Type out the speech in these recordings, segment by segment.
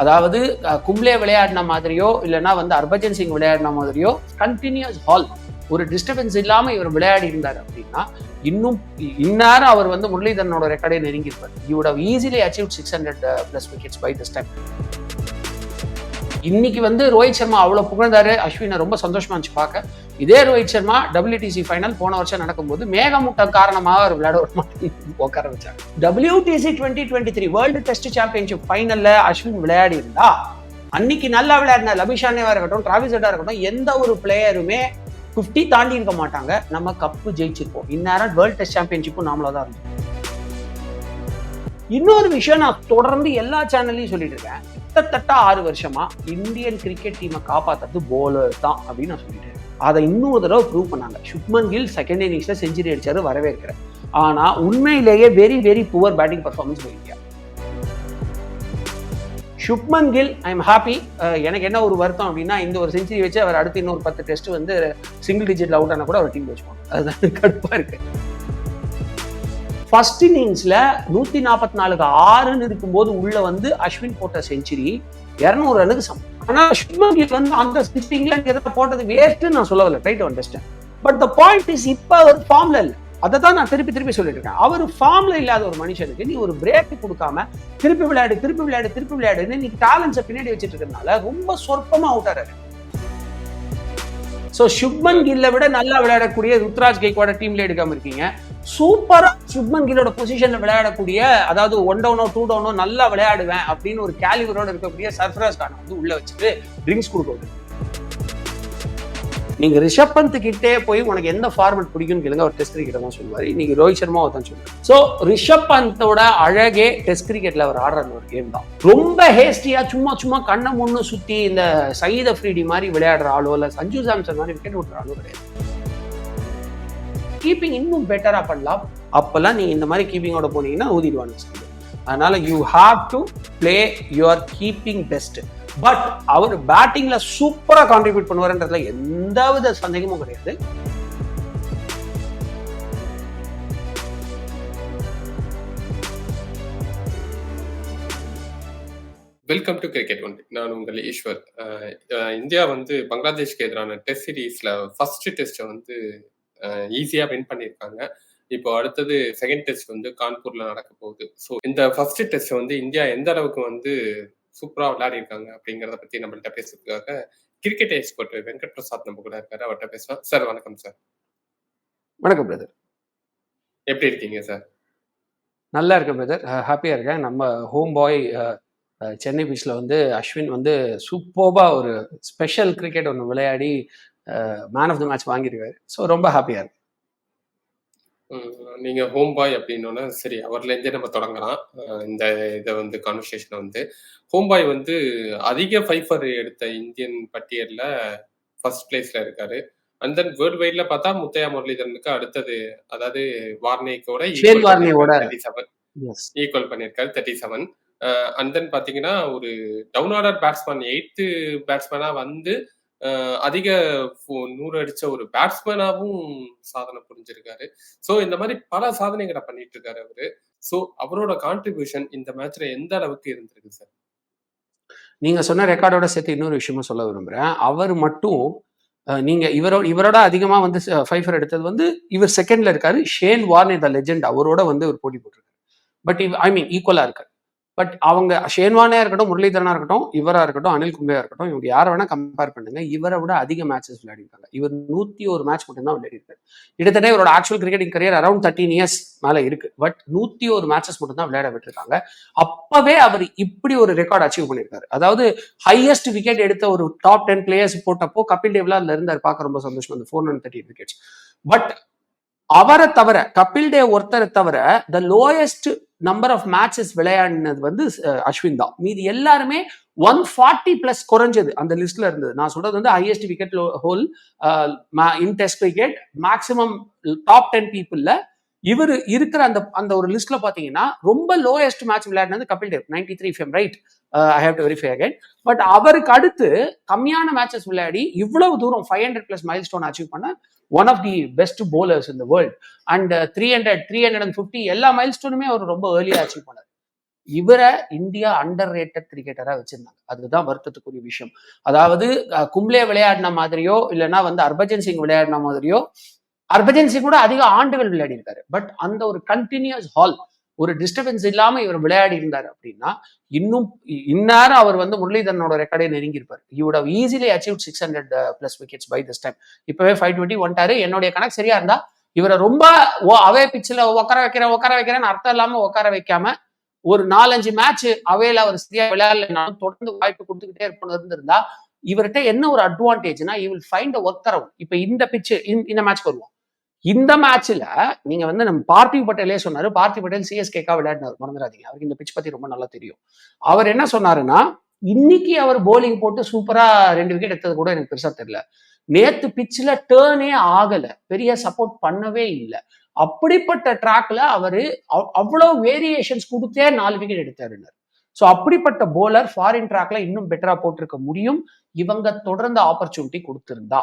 அதாவது கும்ளே விளையாடின மாதிரியோ இல்லைன்னா வந்து ஹர்பஜன் சிங் விளையாடின மாதிரியோ கண்டினியூஸ் ஹால் ஒரு டிஸ்டர்பன்ஸ் இல்லாமல் இவர் விளையாடி இருந்தார் அப்படின்னா இன்னும் இந்நேரம் அவர் வந்து முரளிதரனோட ரெக்கார்டை நெருங்கியிருப்பார். You would easily achieve six hundred plus wickets by this time இன்னைக்கு வந்து ரோஹித் சர்மா அவ்வளவு புகழ்ந்தாரு. அஸ்வினை ரொம்ப சந்தோஷமா இருந்துச்சு பார்க்க. இதே ரோஹித் சர்மா டபிள்யூடிசி ஃபைனல் போன வருஷம் நடக்கும்போது மேகமூட்டம் காரணமாக அவர் விளையாட ஒரு மாட்டேன் உட்கார வச்சாங்க. WTC twenty twenty three world test championship ஃபைனல்ல Ashwin விளையாடி இருந்தா அன்னைக்கு நல்லா விளையாடின லபிஷானேவா இருக்கட்டும் டிராவிஸ் இருக்கட்டும் எந்த ஒரு பிளேயருமே 50 தாண்டி இருக்க மாட்டாங்க. நம்ம கப்பு ஜெயிச்சிருப்போம். இந்நேரம் வேர்ல்டு டெஸ்ட் சாம்பியன்ஷிப்பும் நாமளாக தான் இருந்தோம் இன்னொரு விஷயம் நான் தொடர்ந்து எல்லா சேனல்லையும் சொல்லிட்டு இருக்கேன். கிட்டத்தட்ட ஆறு வருஷமா இந்தியன் கிரிக்கெட் டீமை காப்பாத்துறது போலர் தான் அப்படின்னு நான் சொல்லிட்டேன். அதை இன்னொரு தடவை ப்ரூவ் பண்ணாங்க. சுப்மன் கில் செகண்ட் இன்னிங்ஸ்ல செஞ்சுரி அடிச்சாரு வரவேற்கிறேன். ஆனா உண்மையிலேயே very very poor batting performance India. Shubman Gill I am happy எனக்கு என்ன ஒரு வருத்தம் அப்படின்னா இந்த ஒரு செஞ்சுரி வச்சு அவர் அடுத்து இன்னொரு பத்து டெஸ்ட் வந்து சிங்கிள் டிஜிட்ல அவுட் ஆனா கூட அவர் டீம் வச்சுப்பாங்க அதுதான் கடுப்பாக இருக்கு. ஃபர்ஸ்ட் இன்னிங்ஸில் நூற்றி நாற்பத்தி நாலுக்கு ஆறுன்னு இருக்கும்போது உள்ளே வந்து அஸ்வின் போட்ட செஞ்சுரி இரநூறு ரனுக்கு சமம். ஆனால் அஸ்வின் கில் வந்து அந்த சிக்ஸ் இங்கிலாந்து எதிர்த்து போட்டது வேஸ்ட்னு நான் சொல்லவில்லை. Right understand but the point is இப்போ அவர் ஃபார்ம்ல இல்லை. அதை தான் நான் திருப்பி திருப்பி சொல்லிட்டு இருக்கேன். அவர் ஃபார்ம்ல இல்லாத ஒரு மனுஷனுக்கு நீ ஒரு பிரேக் கொடுக்காம திருப்பி விளையாடு திருப்பி விளையாடு திருப்பி விளையாடுன்னு நீ டேலண்ட்ஸை பின்னாடி வச்சுட்டு இருக்கிறதுனால ரொம்ப சொற்பமாக அவுட் ஸோ சுப்மன் கில்லை விட நல்லா விளையாடக்கூடிய ருத்ராஜ் கைக்வாட டீம்ல எடுக்காம இருக்கீங்க. சூப்பரா சுப்மன் கிலோட பொசிஷன்ல விளையாடக்கூடிய அதாவது ஒன் டவுனோ டூ டவுனோ நல்லா விளையாடுவேன் அப்படின்னு ஒரு கேலிவரோட இருக்கக்கூடிய சர்ஃபராஸ் கானை வந்து உள்ள வச்சுட்டு ட்ரிங்க்ஸ் கொடுக்க நீங்க ரிஷப் பந்த் கிட்டே போய் உனக்கு எந்த ஃபார்மெட் பிடிக்கும்னு கேளுங்க அவர் டெஸ்ட் கிரிக்கெட் தான் சொல்லுவார். நீங்க ரோஹித் சர்மா தான் சொல்லுவார். ஸோ ரிஷப் பந்தோட அழகே டெஸ்ட் கிரிக்கெட்ல அவர் ஆடுற ஒரு கேம் தான். ரொம்ப ஹேஸ்டியா சும்மா சும்மா கண்ணை முன்னு சுத்தி இந்த சயீத் ஃப்ரீடி மாதிரி விளையாடுற ஆளோ இல்ல சஞ்சு சாம்சன் மாதிரி விக்கெட் விட்டுற ஆளோ கிடையாது. கீப்பிங் இன்னும் பெட்டரா பண்ணலாம். அப்போல்லாம் நீங்க இந்த மாதிரி கீப்பிங்கோட போனீங்கன்னா ஊதிடுவாங்க. அதனால you have to play your keeping best but அவர் பேட்டிங்ல சூப்பரா கான்ட்ரிபியூட் பண்ணுவாருன்றதுல எந்தவித சந்தேகமும் கிடையாது. வெல்கம் டு கிரிக்கெட் ஒன் நான் உங்கள் ஈஸ்வர். இந்தியா வந்து பங்களாதேஷ்க்கு எதிரான டெஸ்ட் சீரீஸ்ல ஃபர்ஸ்ட் டெஸ்ட்டை வந்து ஈஸியா வின் பண்ணியிருக்காங்க இப்போ அடுத்தது செகண்ட் டெஸ்ட் வந்து கான்பூர்ல நடக்க போகுது. ஸோ இந்த ஃபர்ஸ்ட் டெஸ்ட் வந்து இந்தியா எந்த அளவுக்கு வந்து சூப்பரா விளையாடி இருக்காங்க அப்படிங்கிறத பத்தி நம்மள்ட்ட பேசுறதுக்காக கிரிக்கெட் எக்ஸ்பர்ட் வெங்கட் பிரசாத் நம்ம கூட இருக்காரு. அவர்கிட்ட பேசலாம். சார் வணக்கம் சார் வணக்கம் பிரதர் எப்படி இருக்கீங்க சார் நல்லா இருக்கேன் பிரதர் ஹாப்பியா இருக்கேன். நம்ம ஹோம் பாய் சென்னை பீச்சில் வந்து அஸ்வின் வந்து சூப்பர்பா ஒரு ஸ்பெஷல் கிரிக்கெட் ஒன்று விளையாடி மேன் ஆஃப் த மேட்ச் வாங்கியிருக்காரு ஸோ ரொம்ப ஹாப்பியா இருக்கு. நீங்க ஹோம் பாய் அப்படின்னோன்னா சரி அவர்ல இருந்தே நம்ம தொடங்கலாம். இந்த இதை வந்து கான்வர்சேஷனை வந்து. ஹோம் பாய் வந்து அதிக ஃபைஃபர் எடுத்த இந்தியன் பட்டியல்ல ஃபர்ஸ்ட் பிளேஸ்ல இருக்காரு. அண்ட் தென் வேர்ல்டு வைட்ல பார்த்தா முத்தையா முரளிதரனுக்கு அடுத்தது அதாவது வார்னேக்கோட. தேர்ட்டி செவன் ஈக்குவல் பண்ணியிருக்காரு தேர்ட்டி செவன் அண்ட் தென் பாத்தீங்கன்னா ஒரு டவுன் ஆர்டர் பேட்ஸ்மேன் எயித்து பேட்ஸ்மேனா வந்து அதிக ஃபோ- நூறு அடிச்ச ஒரு பேட்ஸ்மேனாகவும் சாதனை புரிஞ்சிருக்காரு. ஸோ இந்த மாதிரி பல சாதனைகளை பண்ணிட்டு இருக்காரு அவரு. ஸோ அவரோட கான்ட்ரிபியூஷன் இந்த மேட்ச்ல எந்த அளவுக்கு இருந்திருக்கு சார் நீங்க சொன்ன ரெக்கார்டோட சேர்த்து இன்னொரு விஷயமும் சொல்ல விரும்புறேன். அவர் மட்டும் நீங்க இவரோ இவரோட அதிகமா வந்து ஃபைஃபர் எடுத்தது வந்து இவர் செகண்ட்ல இருக்காரு. ஷேன் வார்னே த லெஜெண்ட் அவரோட வந்து ஒரு போட்டி போட்டிருக்காரு. பட் ஐ மீன் ஈக்குவலா இருக்காரு. பட் அவங்க ஷேன்வானே இருக்கட்டும் முரளிதரனா இருக்கட்டும் இவரா இருக்கட்டும் அனில் கும்ளையா இருக்கட்டும் இவங்க யாரை வேணா கம்பேர் பண்ணுங்க. இவரை விட அதிக மேட்சஸ் விளையாடிருக்காங்க. இவர் நூத்தி ஒரு மேட்ச் மட்டும்தான் விளையாடிருக்காரு. கிட்டத்தட்ட இவரோட actual cricketing career around thirteen years மேல இருக்கு. பட் நூத்தி ஒரு மேட்சஸ் மட்டும் தான் விளையாட விட்டுருக்காங்க. அப்பவே அவர் இப்படி ஒரு ரெக்கார்ட் அச்சீவ் பண்ணியிருக்காரு அதாவது ஹையஸ்ட் விக்கெட் எடுத்த ஒரு டாப் டென் பிளேயர்ஸ் போட்டப்போ கபில் தேவ்ல அதுல இருந்தார் பார்க்க ரொம்ப சந்தோஷம் அந்த four hundred thirty wickets but அவரை தவிர கபில் டே ஒருத்தரை தவிர the lowest number of matches விளையாடினது வந்து அஸ்வின் தான். மீதி எல்லாருமே ஒன் ஃபார்ட்டி பிளஸ் குறைஞ்சது அந்த லிஸ்ட்ல இருந்தது. நான் சொல்றது வந்து highest wicket whole in test cricket maximum top ten பீப்புள்ல இவர் இருக்கிற அந்த அந்த ஒரு லிஸ்ட்ல பாத்தீங்கன்னா ரொம்ப lowest match விளையாடினது Kapil Dev ninety three fame right I have to verify again but அவருக்கு அடுத்து கம்மியான மேட்சஸ் விளையாடி இவ்வளவு தூரம் five hundred plus milestone achieve பண்ண one of the best bowlers இந்த world and three hundred three hundred and fifty எல்லா மைல் ஸ்டோனுமே அவர் ரொம்ப ஏர்லியாக அச்சீவ் பண்ணார். இவரை இந்தியா அண்டர் ரேட்டட் கிரிக்கெட்டரா வச்சிருந்தாங்க. அதுதான் வருத்தத்துக்குரிய விஷயம். அதாவது கும்ளே விளையாடின மாதிரியோ இல்லைன்னா வந்து ஹர்பஜன் சிங் விளையாடின மாதிரியோ ஹர்பஜன் சிங் கூட அதிக ஆண்டுகள் விளையாடி இருக்காரு பட் அந்த ஒரு கண்டினியூஸ் ஹால் ஒரு டிஸ்டர்பன்ஸ் இல்லாம இவர் விளையாடி இருந்தார் அப்படின்னா இன்னும் இ- இந்நேரம் அவர் வந்து முரளிதரனோட ரெக்கார்டே நெருங்கியிருப்பார். You would easily achieve six hundred plus wickets by this time இப்பவே ஃபைவ் டுவெண்ட்டி ஒன்ட்டாரு என்னுடைய கணக்கு சரியா இருந்தா இவரை ரொம்ப ஓ- அவே பிச்சில் உட்கார வைக்கிறேன் உட்கார வைக்கிறேன்னு அர்த்தம் இல்லாம உட்கார வைக்காம ஒரு நாலஞ்சு மேட்ச் அவையில அவர் சரியா விளையாடலைனாலும் தொடர்ந்து வாய்ப்பு கொடுத்துக்கிட்டே இருப்போம் இருந்திருந்தா இவர்கிட்ட என்ன ஒரு அட்வான்டேஜ்னா you will find work around இப்ப இந்த பிச்சு இந்த மேட்ச் வருவோம். இந்த மேட்ச்ல நீங்க வந்து நம்ம பார்த்திவ் பட்டேலே சொன்னாரு. பார்த்திவ் பட்டேல் சிஎஸ்கேக்கா விளையாடினார். மறந்துடாதீங்க. அவருக்கு இந்த பிச் பத்தி ரொம்ப நல்லா தெரியும். அவர் என்ன சொன்னாருன்னா இன்னைக்கு அவர் போலிங் போட்டு சூப்பரா ரெண்டு விக்கெட் எடுத்தது கூட எனக்கு பெருசா தெரியல. நேத்து பிச்சில் டேர்னே ஆகல. பெரிய சப்போர்ட் பண்ணவே இல்லை. அப்படிப்பட்ட ட்ராக்ல அவரு அவ்- அவ்வளவு வேரியேஷன்ஸ் கொடுத்தே நாலு விக்கெட் எடுத்தாருனர் ஸோ அப்படிப்பட்ட போலர் ஃபாரின் ட்ராக்ல இன்னும் பெட்டரா போட்டிருக்க முடியும். இவங்க தொடர்ந்து ஆப்பர்ச்சுனிட்டி கொடுத்திருந்தா.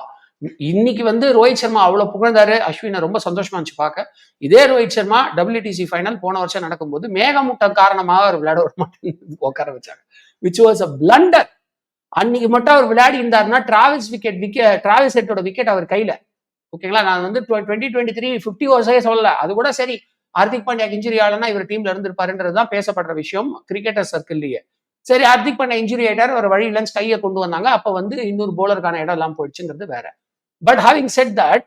இன்னைக்கு வந்து ரோஹித் சர்மா அவ்வளவு புகழ்ந்தாரு. அஸ்வினை ரொம்ப சந்தோஷமா இருந்துச்சு பார்க்க. இதே ரோஹித் சர்மா டபிள்யூடிசி ஃபைனல் போன வருஷம் நடக்கும்போது மேகமூட்டம் காரணமாக அவர் விளையாட வர மாட்டேன் உட்கார வச்சாங்க. விச் வாஸ் அ பிளண்டர் அன்னைக்கு மட்டும் அவர் விளையாடி இருந்தாருன்னா டிராவல்ஸ் விக்கெட் விக்கெட் டிராவல்ஸ் செட்டோட விக்கெட் அவர் கையில. ஓகேங்களா நான் வந்து டுவெண்ட்டி டுவெண்ட்டி த்ரீ ஃபிஃப்டி ஓவர்ஸே சொல்லல. அது கூட சரி. ஹார்திக் பாண்டியா இன்ஜுரி ஆகலன்னா இவர் டீம்ல இருந்திருப்பாருன்றது தான் பேசப்படுற விஷயம். கிரிக்கெட்டர் சர்க்கிள்லயே சரி ஹார்திக் பாண்டியா இன்ஜுரி ஆயிட்டார். ஒரு வழியில இல்லைன்னு கையை கொண்டு வந்தாங்க. அப்போ வந்து இன்னொரு போலருக்கான இடம் எல்லாம் போயிடுச்சுங்கிறது வேற. But having said that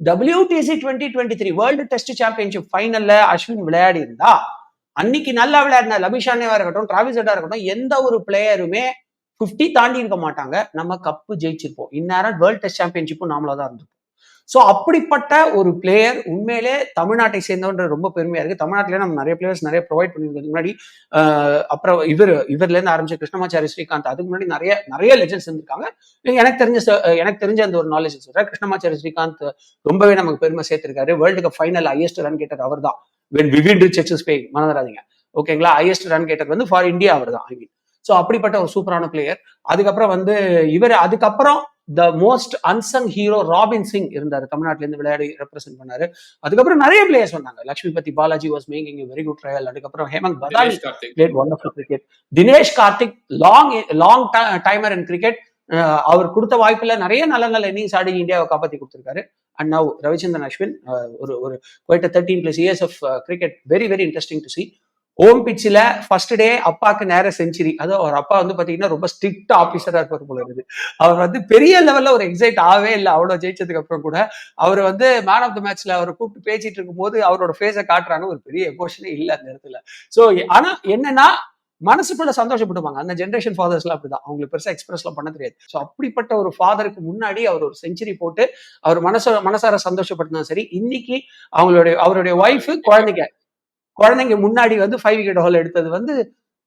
WTC twenty twenty three world test championship ஃபைனல்ல Ashwin விளையாடி இருந்தா அன்னைக்கு நல்லா விளையாடின லபிஷானேவா இருக்கட்டும் டிராவிஸ் இருக்கட்டும் எந்த ஒரு பிளேயருமே 50 தாண்டி இருக்க மாட்டாங்க. நம்ம கப்பு ஜெயிச்சிருப்போம். இந்நேரம் வேர்ல்டு டெஸ்ட் சாம்பியன்ஷிப்பும் நாமளா தான் இருந்திருப்போம். ஸோ அப்படிப்பட்ட ஒரு பிளேயர் உண்மையிலே தமிழ்நாட்டை சேர்ந்தவன்ற ரொம்ப பெருமையா இருக்கு. தமிழ்நாட்டிலே நம்ம நிறைய பிளேயர்ஸ் நிறைய ப்ரொவைட் பண்ணிருக்கிறதுக்கு முன்னாடி அப்புறம் இவர் இவர்ல இருந்து ஆரம்பிச்ச கிருஷ்ணமாச்சாரி ஸ்ரீகாந்த் அதுக்கு முன்னாடி நிறைய நிறைய லெஜன்ஸ் இருந்திருக்காங்க. எனக்கு தெரிஞ்ச எனக்கு தெரிஞ்ச அந்த ஒரு நாலேஜ் சொல்றேன். கிருஷ்ணமாச்சாரி ஸ்ரீகாந்த் ரொம்பவே நமக்கு பெருமை சேர்த்திருக்காரு. World cup final highest run getter அவர் தான் வென் விவின் ரிச் பே மறந்துடாதீங்க. ஓகேங்களா ஹையஸ்ட் ரன் கேட்டர் வந்து ஃபார் இந்தியா அவர் தான் ஐ மீன் ஸோ அப்படிப்பட்ட ஒரு சூப்பரான பிளேயர் அதுக்கப்புறம் வந்து இவர் அதுக்கப்புறம் the most unsung hero Robin Singh இருந்தார். தமிழ்நாட்டுல இருந்து விளையாடி ரெப்ரசென்ட் பண்ணாரு. அதுக்கப்புறம் நிறைய பிளேயர்ஸ் வந்தாங்க. Lakshmipathy Balaji was making very good trial அதுக்கப்புறம் Hemant wonderful cricket. Dinesh Karthik long long timer in cricket அவர் கொடுத்த வாய்ப்புல நிறைய நல்ல நல்ல இன்னிங்ஸ் ஆடி இந்தியாவை காப்பாத்தி கொடுத்திருக்காரு. அண்ட் நவ் ரவிச்சந்திரன் அஸ்வின் ஒரு ஒரு quite thirteen plus years of cricket very very interesting to see home பிச்சில் ஃபர்ஸ்ட் டே அப்பாவுக்கு நேர செஞ்சுரி அதாவது அவர் அப்பா வந்து பார்த்தீங்கன்னா ரொம்ப ஸ்ட்ரிக்ட் ஆஃபீஸராக இருப்பார் போல இருக்குது. அவர் வந்து பெரிய லெவலில் ஒரு எக்ஸைட் ஆகவே இல்லை அவ்வளோ ஜெயிச்சதுக்கு அப்புறம் கூட. அவர் வந்து மேன் ஆஃப் த மேட்ச்ல அவர் கூப்பிட்டு பேசிட்டு இருக்கும்போது அவரோட ஃபேஸை காட்டுறாங்க ஒரு பெரிய எமோஷனே இல்லை அந்த இடத்துல. ஸோ ஆனா என்னன்னா மனசுக்குள்ள சந்தோஷப்படுவாங்க அந்த ஜென்ரேஷன் ஃபாதர்ஸ்லாம் அப்படிதான். அவங்களுக்கு பெருசாக எக்ஸ்பிரஸ்லாம் பண்ண தெரியாது. ஸோ அப்படிப்பட்ட ஒரு ஃபாதருக்கு முன்னாடி அவர் ஒரு செஞ்சுரி போட்டு அவர் மனச மனசார சந்தோஷப்படுத்தினா சரி இன்னைக்கு அவங்களுடைய அவருடைய ஒய்ஃப் குழந்தைங்க குழந்தைங்க முன்னாடி வந்து ஃபைவ் விக்கெட் ஹோல் எடுத்தது வந்து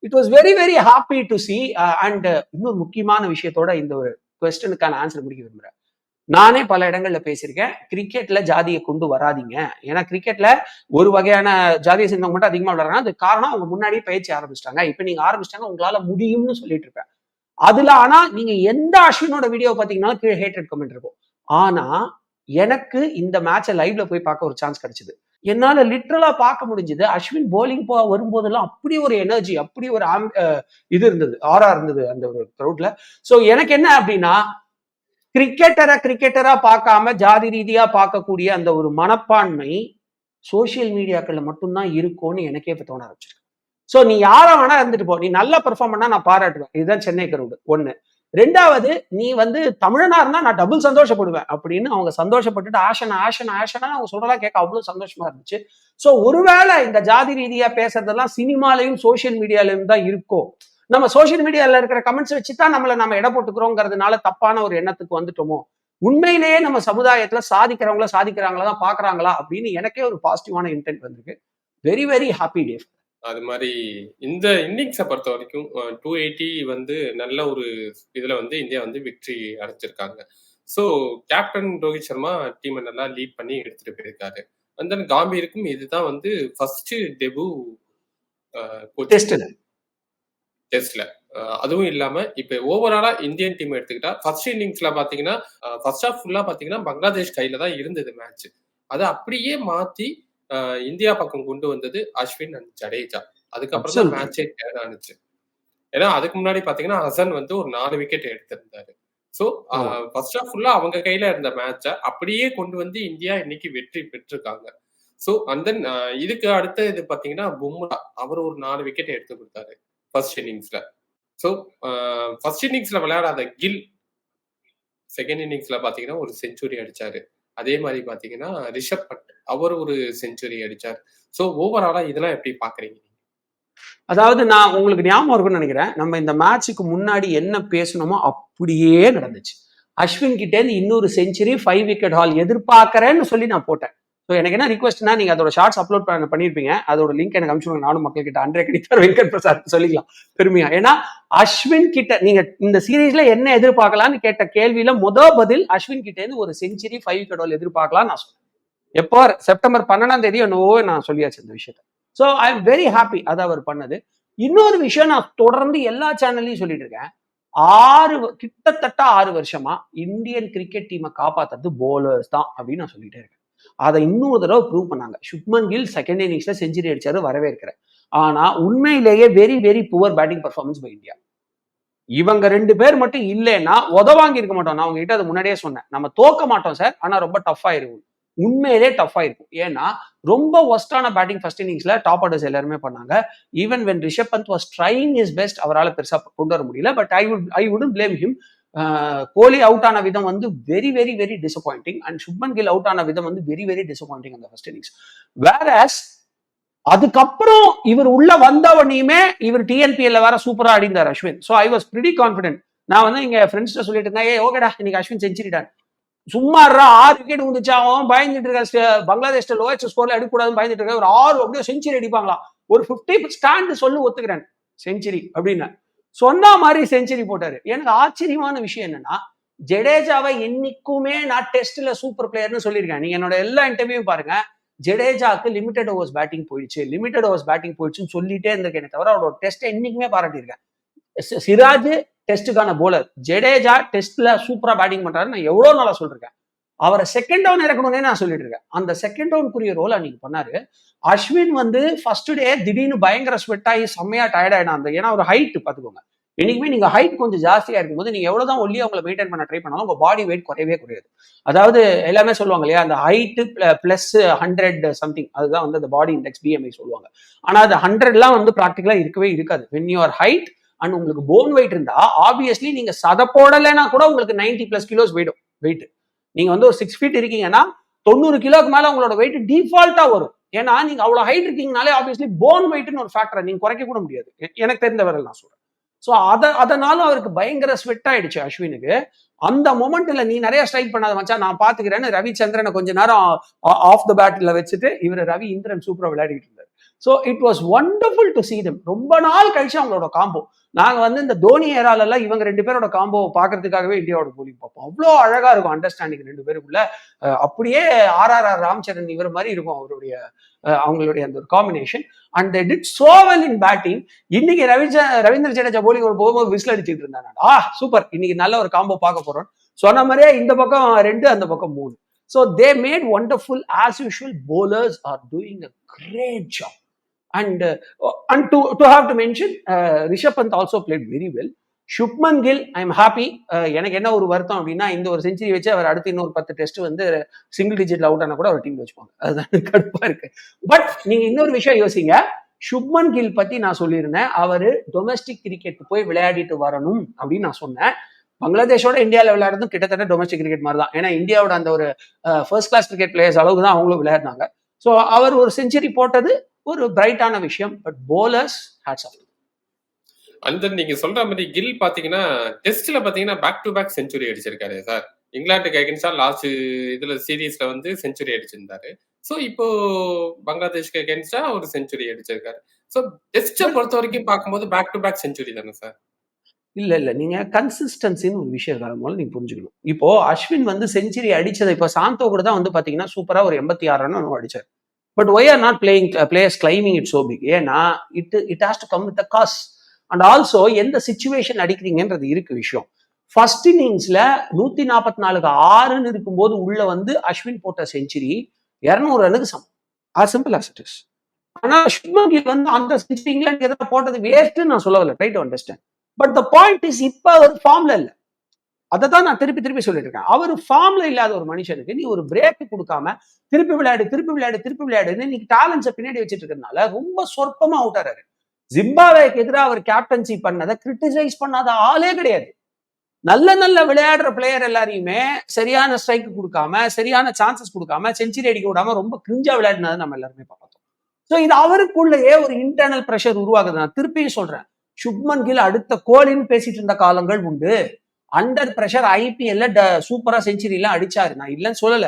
it was very very happy to see and இன்னொரு முக்கியமான விஷயத்தோட இந்த ஒரு கொஸ்டனுக்கான ஆன்சர் முடிக்க விரும்புறேன். நானே பல இடங்கள்ல பேசியிருக்கேன். கிரிக்கெட்ல ஜாதியை கொண்டு வராதீங்க. ஏன்னா கிரிக்கெட்ல ஒரு வகையான ஜாதியை சேர்ந்தவங்க மட்டும் அதிகமா விளையாடுறாங்க. அது காரணம் அவங்க முன்னாடியே பயிற்சி ஆரம்பிச்சிட்டாங்க. இப்ப நீங்க ஆரம்பிச்சிட்டாங்க உங்களால முடியும்னு சொல்லிட்டு இருப்பேன். அதுல ஆனா நீங்க எந்த அஸ்வினோட வீடியோ பாத்தீங்கன்னா கீழே ஹேட்டட் கமெண்ட் இருக்கும். ஆனா எனக்கு இந்த மேட்சை லைவ்ல போய் பார்க்க ஒரு சான்ஸ் கிடைச்சது. என்னால லிட்ரலா பார்க்க முடிஞ்சது. அஸ்வின் போலிங் போக வரும்போதெல்லாம் அப்படி ஒரு எனர்ஜி அப்படி ஒரு ஆம்- இது இருந்தது ஆரா இருந்தது அந்த ஒரு க்ரௌட்ல சோ எனக்கு என்ன அப்படின்னா கிரிக்கெட்டரை கிரிக்கெட்டரா பார்க்காம ஜாதி ரீதியா பார்க்கக்கூடிய அந்த ஒரு மனப்பான்மை சோசியல் மீடியாக்கள்ல மட்டும்தான் இருக்கும்னு எனக்கே இப்ப தோண ஆரம்பிச்சிருக்கு. சோ நீ யார வேணா இருந்துட்டு போ நீ நல்லா பெர்ஃபார்ம் பண்ணா நான் பாராட்டுவேன். இதுதான் சென்னை கிரௌடு ஒன்னு ரெண்டாவது நீ வந்து தமிழனா இருந்தா நான் டபுள் சந்தோஷப்படுவேன் அப்படின்னு அவங்க சந்தோஷப்பட்டுட்டு ஆஷன் ஆஷன் ஆஷனா அவங்க சொல்றதெல்லாம் கேட்க அவ்வளவு சந்தோஷமா இருந்துச்சு. சோ ஒருவேளை இந்த ஜாதி ரீதியா பேசுறதெல்லாம் சினிமாலையும் சோசியல் மீடியாலையும் தான் இருக்கும் நம்ம சோசியல் மீடியால இருக்கிற கமெண்ட்ஸ் வச்சு தான் நம்மள நம்ம இட போட்டுக்கிறோங்கிறதுனால தப்பான ஒரு எண்ணத்துக்கு வந்துட்டோமோ உண்மையிலேயே நம்ம சமுதாயத்துல சாதிக்கிறவங்கள சாதிக்கிறாங்களா தான் பாக்குறாங்களா அப்படின்னு எனக்கே ஒரு பாசிட்டிவான இன்டென்ட் வந்திருக்கு. வெரி வெரி ஹாப்பி டே அது மாதிரி இந்த இன்னிங்ஸை பொறுத்த வரைக்கும் டூ எயிட்டி வந்து நல்ல ஒரு இதுல வந்து இந்தியா வந்து விக்டரி அடைஞ்சிருக்காங்க. ஸோ கேப்டன் ரோஹித் சர்மா டீமை நல்லா லீட் பண்ணி எடுத்துட்டு போயிருக்காரு. அண்ட் தென் காம்பீருக்கும் இதுதான் வந்து ஃபர்ஸ்ட் டெபு டெஸ்ட்ல. டெஸ்ட்ல. அதுவும் இல்லாம இப்ப ஓவராலா இந்தியன் டீம் எடுத்துக்கிட்டா ஃபர்ஸ்ட் இன்னிங்ஸ்ல பாத்தீங்கன்னா ஃபர்ஸ்ட் ஹாஃப் ஃபுல்லா பாத்தீங்கன்னா பங்களாதேஷ் கையில தான் இருந்தது மேட்ச் அதை அப்படியே மாத்தி இந்தியா பக்கம் கொண்டு வந்தது அஸ்வின் அண்ட் ஜடேஜா. அதுக்கப்புறம் தான். மேட்சே டேர்ன் ஆனுச்சு. ஏன்னா அதுக்கு முன்னாடி பாத்தீங்கன்னா ஹசன் வந்து ஒரு நாலு விக்கெட் எடுத்திருந்தாரு. ஆமா. ஃபர்ஸ்ட் ஆஃப் ஃபுல்லா அவங்க கையில இருந்த மேட்சை அப்படியே கொண்டு வந்து இந்தியா இன்னைக்கு வெற்றி பெற்றிருக்காங்க. ஸோ அண்ட் தென் இதுக்கு அடுத்த இது பாத்தீங்கன்னா பும்ரா அவர் ஒரு நாலு விக்கெட் எடுத்து கொடுத்தாரு ஃபர்ஸ்ட் இன்னிங்ஸ்ல ஸோ ஃபர்ஸ்ட் இன்னிங்ஸ்ல விளையாடாத கில் செகண்ட் இன்னிங்ஸ்ல பாத்தீங்கன்னா ஒரு செஞ்சுரி அடிச்சாரு. அதே மாதிரி பாத்தீங்கன்னா ரிஷப் பட் அவர் ஒரு செஞ்சுரி அடிச்சார். ஸோ ஓவராலா இதெல்லாம் எப்படி பாக்குறீங்க அதாவது நான் உங்களுக்கு ஞாபகம் இருக்கும்னு நினைக்கிறேன். நம்ம இந்த மேட்சுக்கு முன்னாடி என்ன பேசணுமோ அப்படியே நடந்துச்சு. அஸ்வின் கிட்டே இருந்து இன்னொரு செஞ்சுரி ஃபைவ் விக்கெட் ஹால் எதிர்பார்க்கறேன்னு சொல்லி நான் போட்டேன். ஸோ எனக்கு என்ன ரிக்வஸ்ட்னா நீங்க அதோட ஷார்ட்ஸ் அப்லோட் பண்ண பண்ணியிருப்பீங்க அதோட லிங்க் எனக்கு அனுப்பிச்சுடுங்க நானும் மக்கள் கிட்ட அன்றே கிடைத்தார் வெங்கட் பிரசாத் சொல்லிக்கலாம். பெருமையா. ஏன்னா அஸ்வின் கிட்ட நீங்க இந்த சீரீஸ்ல என்ன எதிர்பார்க்கலாம்னு கேட்ட கேள்வியில முத பதில் அஸ்வின் கிட்ட இருந்து ஒரு செஞ்சுரி ஃபைவ் கடவுள் எதிர்பார்க்கலாம் நான் சொன்னேன். எப்போ? செப்டம்பர் பன்னெண்டாம் தேதி என்னவோ நான் சொல்லியாச்சு இந்த விஷயத்த. So I am very happy அதை அவர் பண்ணது. இன்னொரு விஷயம் நான் தொடர்ந்து எல்லா சேனல்லையும் சொல்லிட்டு இருக்கேன். ஆறு கிட்டத்தட்ட ஆறு வருஷமா இந்தியன் கிரிக்கெட் டீமை காப்பாத்துறது போலர்ஸ் தான் அப்படின்னு நான் சொல்லிட்டே இருக்கேன். அதை இன்னொரு தடவை ப்ரூவ் பண்ணாங்க. சுப்மன் கில் செகண்ட் இன்னிங்ஸ்ல செஞ்சுரி அடிச்சாரு வரவே ஆனா உண்மையிலேயே very very poor batting performance by India இவங்க ரெண்டு பேர் மட்டும் இல்லைன்னா உதவாங்கி இருக்க மாட்டோம். நான் உங்ககிட்ட அதை முன்னாடியே சொன்னேன். நம்ம தோக்க மாட்டோம் சார் ஆனா ரொம்ப டஃப் ஆயிருக்கும் உண்மையிலே டஃப் ஆயிருக்கும் ஏன்னா ரொம்ப ஒஸ்டான பேட்டிங் ஃபர்ஸ்ட் இன்னிங்ஸ்ல டாப் ஆர்டர்ஸ் எல்லாருமே பண்ணாங்க. Even when Rishabh Pant was trying is best அவரால் பெருசா கொண்டு வர முடியல. பட் ஐ வுட் ஐ வுடன் பிளேம் ஹிம் கோலி அவுட் ஆன விதம் வந்து very very very disappointing and Shubman Gill out ஆன விதம் வந்து வெரி வெரி டிசப்பாயிண்டிங் அந்த ஃபர்ஸ்ட் இன்னிங்ஸ் வேற அதுக்கப்புறம் இவர் உள்ள வந்தவனையுமே இவர் டிஎன்பிஎல்ல வேற சூப்பரா அடிந்தார் Ashwin. So I was pretty confident நான் வந்து இங்க ஃப்ரெண்ட்ஸ்ட சொல்லிட்டு இருந்தேன் ஏ ஓகேடா இன்னைக்கு அஸ்வின் செஞ்சுரிடான் சும்மா ஆறு விக்கெட் வந்துச்சு பயந்துட்டு இருக்க பங்களாதேஷ்ல லோயஸ்ட் ஸ்கோர்ல எடுக்கக்கூடாதுன்னு பயந்துட்டு இருக்க ஒரு ஆறு அப்படியே செஞ்சுரி அடிப்பாங்களா? ஒரு ஃபிஃப்டி ஸ்டாண்ட் சொல்லு ஒத்துக்கிறேன். செஞ்சுரி அப்படின்னு சொன்ன மாதிரி செஞ்சுரி போட்டாரு. எனக்கு ஆச்சரியமான விஷயம் என்னன்னா ஜடேஜாவை என்னைக்குமே நான் டெஸ்ட்ல சூப்பர் பிளேயர்னு சொல்லியிருக்கேன். நீங்க என்னோட எல்லா இன்டர்வியூ பாருங்க. ஜடேஜாக்கு லிமிடெட் ஓவர்ஸ் பேட்டிங் போயிடுச்சு. லிமிடெட் ஓவர்ஸ் பேட்டிங் போயிடுச்சுன்னு சொல்லிட்டே இருந்திருக்கேன் தவிர அவரோட டெஸ்ட் என்னைக்குமே பாராட்டியிருக்கேன். சிராஜ் டெஸ்ட்டுக்கான போலர் ஜடேஜா டெஸ்ட்ல சூப்பரா பேட்டிங் பண்றாரு நான் எவ்வளவு நாளா சொல்லிருக்கேன். அவரை செகண்ட் டவுன் இறக்கணும்னே நான் சொல்லிட்டு இருக்கேன். அந்த செகண்ட் டவுனுக்குரிய ரோல் அன்னைக்கு பண்ணாரு. அஸ்வின் வந்து ஃபர்ஸ்ட் டே திடீர்னு பயங்கர ஸ்வெட் ஆகி செம்மையா டயர்ட் ஆயிடும் அந்த. ஏன்னா ஒரு ஹைட் பாத்துக்கோங்க என்னைக்குமே நீங்க ஹைட் கொஞ்சம் ஜாஸ்தியா இருக்கும்போது நீங்க எவ்வளவுதான் ஒல்லியா உங்களை மெயின்டைன் பண்ண ட்ரை பண்ணாலும் உங்க பாடி வெயிட் குறையவே குறையாது. அதாவது எல்லாமே சொல்லுவாங்க இல்லையா அந்த ஹைட்டு பிளஸ் ஹண்ட்ரட் சம்திங் அதுதான் வந்து அந்த பாடி இண்டெக்ஸ் பிஎம்ஐ சொல்லுவாங்க. ஆனா அது ஹண்ட்ரட்லாம் வந்து ப்ராக்டிக்கலா இருக்கவே இருக்காது. வென் யூஆர் ஹைட் அண்ட் உங்களுக்கு போன் வெயிட் இருந்தா ஆப்வியஸ்லி நீங்க சத போடலைன்னா கூட உங்களுக்கு 90 பிளஸ் கிலோஸ் வெயிடும் வெயிட் நீங்க வந்து ஒரு சிக்ஸ் ஃபீட் இருக்கீங்கன்னா தொண்ணூறு கிலோக்கு மேல உங்களோட வெயிட் டிஃபால்ட்டா வரும். ஏன்னா நீங்க அவ்வளவு ஹைட் இருக்கீங்கனாலே ஆப்வியஸ்லி போன் வெயிட்னு ஒரு ஃபேக்டரை நீங்க குறைக்க கூட முடியாது. எனக்கு தெரிந்த வரையில் நான் சொல்றேன். ஸோ அத அதனால அவருக்கு பயங்கர ஸ்வெட் ஆயிடுச்சு அஸ்வினுக்கு. அந்த மொமெண்ட்ல நீ நிறைய ஸ்ட்ரைக் பண்ணாத மச்சான் நான் பாத்துக்கிறேன்னு ரவிச்சந்திரனை கொஞ்ச நேரம் ஆஃப் த பேட்டில் வச்சுட்டு இவர் ரவி இந்திரன் சூப்பரா விளையாடிட்டு இருந்தார். So it was wonderful to see them ரொம்ப நாள் கழிச்சு அவங்களோட காம்போ நாங்க வந்து இந்த தோனி ஏராலெல்லாம் இவங்க ரெண்டு பேரோட காம்போ பார்க்கறதுக்காகவே இந்தியாவோட போலிங் பார்ப்போம். அவ்வளோ அழகா இருக்கும் அண்டர்ஸ்டாண்டிங் ரெண்டு பேருக்குள்ள. அப்படியே ஆர் ஆர் ஆர் ராம்சரண் இவர் மாதிரி இருக்கும் அவருடைய அவங்களுடைய அந்த ஒரு combination and they did so well batting இன்னைக்கு ரவி ரவீந்திர ஜடேஜா போலிங் ஒரு போகும்போது விசில் அடிச்சிட்டு இருந்தாங்க ஆ சூப்பர் இன்னைக்கு நல்ல ஒரு காம்போ பார்க்க போறோம். சொன்ன மாதிரியே இந்த பக்கம் ரெண்டு அந்த பக்கம் மூணு. So they made wonderful as usual bowlers are doing a great job and and to to have to mention Rishabh Pant also played very well Shubman Gill I am happy எனக்கு என்ன ஒரு வருத்தம் அப்படின்னா இந்த ஒரு செஞ்சுரி வச்சு அவர் அடுத்து இன்னொரு பத்து டெஸ்ட் வந்து சிங்கிள் டிஜிட்ல அவுட் ஆனா கூட அவர் டீம் வச்சுப்பாங்க. அதுதான் கடுப்பா இருக்கு. பட் நீங்க இன்னொரு விஷயம் யோசிங்க. சுப்மன் கில் பத்தி நான் சொல்லியிருந்தேன். அவர் டொமஸ்டிக் கிரிக்கெட் போய் விளையாடிட்டு வரணும் அப்படின்னு நான் சொன்னேன். பங்களாதேஷோட இந்தியாவில் விளையாடுறதும் கிட்டத்தட்ட டொமஸ்டிக் கிரிக்கெட் மாதிரி தான் ஏன்னா இந்தியாவோட அந்த ஒரு ஃபர்ஸ்ட் கிளாஸ் கிரிக்கெட் பிளேயர்ஸ் அளவுக்கு தான் அவங்களும் விளையாடினாங்க. ஸோ அவர் ஒரு செஞ்சுரி போட்டது ஒரு பிரைட்டான விஷயம் பட் போலர்ஸ் ஹேட்ஸ் ஆஃப் அந்த நீங்க சொல்ற மாதிரி கில் பாத்தீங்கன்னா டெஸ்ட்ல பாத்தீங்கன்னா பேக் டு பேக் செஞ்சுரி அடிச்சிருக்காரு சார். இங்கிலாந்துக்கு அகேன்ஸ்டா லாஸ்ட் இதுல சீரீஸ்ல வந்து செஞ்சுரி அடிச்சிருந்தாரு. சோ இப்போ பங்களாதேஷ்க்கு அகேன்ஸ்டா ஒரு செஞ்சுரி அடிச்சிருக்காரு. சோ டெஸ்ட பொறுத்த வரைக்கும் பார்க்கும்போது பேக் டு பேக் செஞ்சுரி தானே சார்? இல்ல இல்ல. நீங்க கன்சிஸ்டன்சின்னு ஒரு விஷயம் இருக்காது முதல்ல நீங்க புரிஞ்சுக்கணும். இப்போ அஸ்வின் வந்து செஞ்சுரி அடிச்சதை இப்போ சாந்தோ கூட தான் வந்து பாத்தீங்கன்னா சூப்பரா ஒரு எண்பத்தி ஆறு ரன் அடிச்சார். But why are not playing players claiming it so big ஏன்னா it it has to come with cause and also எந்த சுச்சுவேஷன் அடிக்கிறீங்கன்றது இருக்கு விஷயம். ஃபர்ஸ்ட் இன்னிங்ஸ்ல நூத்தி நாற்பத்தி நாலுக்கு ஆறுன்னு இருக்கும்போது உள்ள வந்து அஸ்வின் போட்ட செஞ்சுரி இரநூறு ரனுக்கு சமம் as simple as it is ஆனா சுப்மன் கில் வந்து அந்த செஞ்சுரி இங்கிலாந்து எதிராக போட்டது வேஸ்ட் நான் சொல்லவில்லை. Try to understand but the point is இப்ப அவர் ஃபார்ம்ல இல்ல. அதை தான் நான் திருப்பி திருப்பி சொல்லிட்டு இருக்கேன் அவர் ஃபார்ம்ல இல்லாத ஒரு மனுஷனுக்கு நீ ஒரு பிரேக் கொடுக்காம திருப்பி விளையாடு திருப்பி விளையாடு திருப்பி விளையாடுன்னு நீ டேலண்ட்ஸை பின்னாடி வச்சுட்டு இருக்கிறதுனால ரொம்ப சொற்பமா அவுட் ஆறாரு. ஜிம்பாவேக்கு எதிராக அவர் கேப்டன்சி பண்ணதை கிரிட்டிசைஸ் பண்ணாத ஆளே கிடையாது. நல்ல நல்ல விளையாடுற பிளேயர் எல்லாரையுமே சரியான ஸ்ட்ரைக் கொடுக்காம சரியான சான்சஸ் கொடுக்காம செஞ்சுரி அடிக்க விடாம ரொம்ப கிரிஞ்சா விளையாடினதை நம்ம எல்லாருமே பார்த்தோம் ஸோ இது அவருக்குள்ளேயே ஒரு இன்டர்னல் ப்ரெஷர் உருவாகுது நான் திருப்பியும் சொல்றேன். சுப்மன் கில் அடுத்த கோலின்னு பேசிட்டு இருந்த காலங்கள் உண்டு. அண்டர் ப்ரெஷர் ஐபிஎல்ல சூப்பரா செஞ்சுரி எல்லாம் அடிச்சாரு. நான் இல்லைன்னு சொல்லல.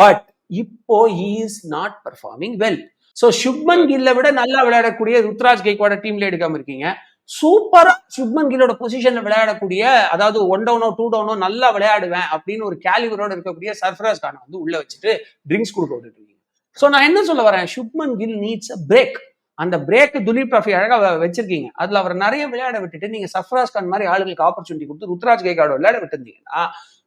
பட் இப்போ is not performing well so Shubman கில்ல விட நல்லா விளையாடக்கூடிய ருத்ராஜ் கேக்வாட டீம்ல எடுக்காம இருக்கீங்க. சூப்பரா சுப்மன் கில்லோட பொசிஷன்ல விளையாடக்கூடிய அதாவது ஒன் டவுனோ டூ டவுனோ நல்லா விளையாடுவேன் அப்படின்னு ஒரு கேலிவரோட இருக்கக்கூடிய சர்ஃபராஸ் கானை வந்து உள்ள வச்சுட்டு ட்ரிங்க்ஸ் கொடுக்க விட்டுட்டு இருக்கீங்க. ஸோ நான் என்ன சொல்ல வரேன்? Shubman Gill needs a break அந்த பிரேக் துலீப் ட்ராஃபி அழகா வ- வச்சிருக்கீங்க. அதுல அவர் நிறைய விளையாட விட்டுட்டு நீங்க சஃப்ராஸ் கான் மாதிரி ஆளுங்களுக்கு ஆப்பர்ச்சுனிட்டி கொடுத்து ருத்ராஜ் கைகாடோ விளையாட விட்டுருந்தீங்கன்னா